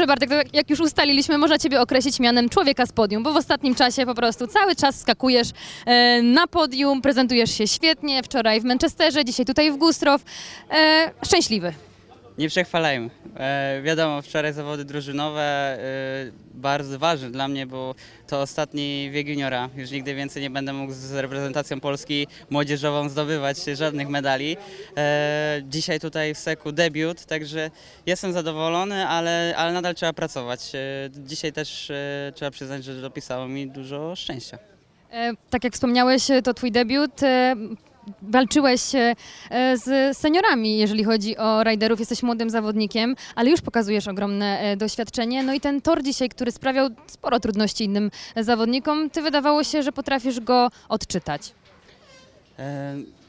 dobrze, Bartek, to jak- już ustaliliśmy, można Ciebie określić mianem człowieka z podium, bo w ostatnim czasie po prostu cały czas skakujesz e, na podium, prezentujesz się świetnie, wczoraj w Manchesterze, dzisiaj tutaj w Gustrow. E, szczęśliwy. Nie przechwalajmy. E, wiadomo, wczoraj zawody drużynowe e, bardzo ważne dla mnie, bo to ostatni wiek juniora. Już nigdy więcej nie będę mógł z reprezentacją Polski młodzieżową zdobywać żadnych medali. E, dzisiaj tutaj w Seku debiut, także jestem zadowolony, ale, ale nadal trzeba pracować. E, dzisiaj też e, trzeba przyznać, że dopisało mi dużo szczęścia. E, tak jak wspomniałeś, to Twój debiut. E, Walczyłeś e, z seniorami, jeżeli chodzi o rajderów. Jesteś młodym zawodnikiem, ale już pokazujesz ogromne e, doświadczenie. No i ten tor dzisiaj, który sprawiał sporo trudności innym zawodnikom, ty wydawało się, że potrafisz go odczytać. E,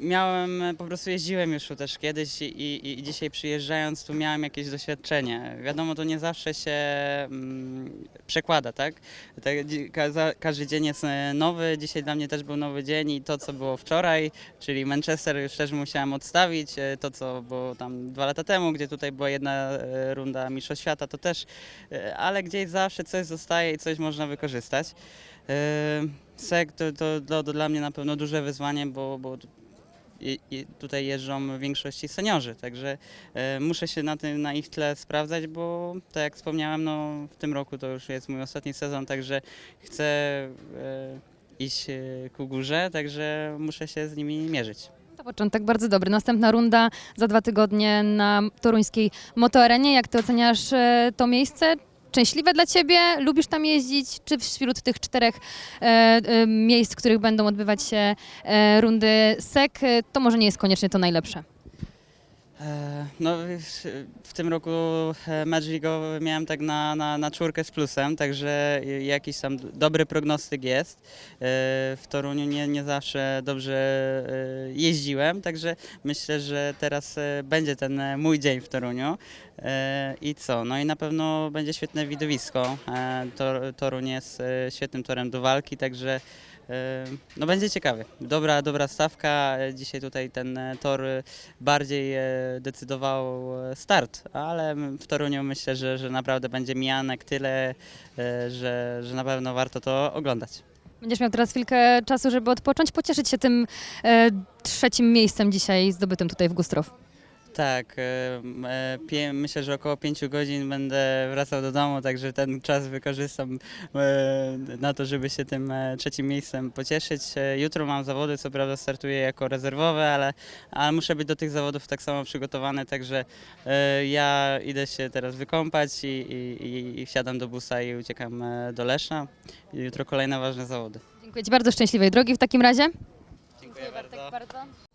Miałem, po prostu jeździłem już tu też kiedyś i, i, i dzisiaj przyjeżdżając tu miałem jakieś doświadczenie. Wiadomo, to nie zawsze się mm, przekłada, tak? tak kaza- każdy dzień jest e, nowy, dzisiaj dla mnie też był nowy dzień i to, co było wczoraj, czyli Manchester już też musiałem odstawić, e, to, co było tam dwa lata temu, gdzie tutaj była jedna e, runda Mistrzostw Świata, to też, ale gdzieś zawsze coś zostaje i coś można wykorzystać. E, Sek to, to, to, to dla mnie na pewno duże wyzwanie, bo, bo tutaj jeżdżą w większości seniorzy, także e, muszę się na, tym, na ich tle sprawdzać, bo tak jak wspomniałem, no, w tym roku to już jest mój ostatni sezon, także chcę e, iść e, ku górze, także muszę się z nimi mierzyć. To początek bardzo dobry. Następna runda za dwa tygodnie na toruńskiej motoarenie. Jak ty oceniasz to miejsce? Szczęśliwe dla ciebie? Lubisz tam jeździć? Czy wśród tych czterech e, e, miejsc, w których będą odbywać się e, rundy SEK, to może nie jest koniecznie to najlepsze? E, No, w, tym roku e, mecz miałem tak na, na, na czwórkę z plusem, także jakiś tam dobry prognostyk jest. E, W Toruniu nie, nie zawsze dobrze jeździłem, także myślę, że teraz będzie ten mój dzień w Toruniu. I co? No i na pewno będzie świetne widowisko. Tor, Toruń jest świetnym torem do walki, także no będzie ciekawie. Dobra, dobra stawka. Dzisiaj tutaj ten e, tor e, bardziej e, decydował start, ale w Toruniu myślę, że, że naprawdę będzie mijanek tyle, że, że na pewno warto to oglądać. Będziesz miał teraz chwilkę czasu, żeby odpocząć, pocieszyć się tym trzecim miejscem dzisiaj zdobytym tutaj w Gustrow. Tak, e, myślę, że około 5 godzin będę wracał do domu, także ten czas wykorzystam e, na to, żeby się tym e, trzecim miejscem pocieszyć. E, Jutro mam zawody, co prawda startuję jako rezerwowy, ale, ale muszę być do tych zawodów tak samo przygotowany, także e, ja idę się teraz wykąpać i, i, i, wsiadam do busa i uciekam e, do Leszna. Jutro kolejne ważne zawody. Dziękuję Ci bardzo, szczęśliwej drogi w takim razie. Dziękuję bardzo. bardzo.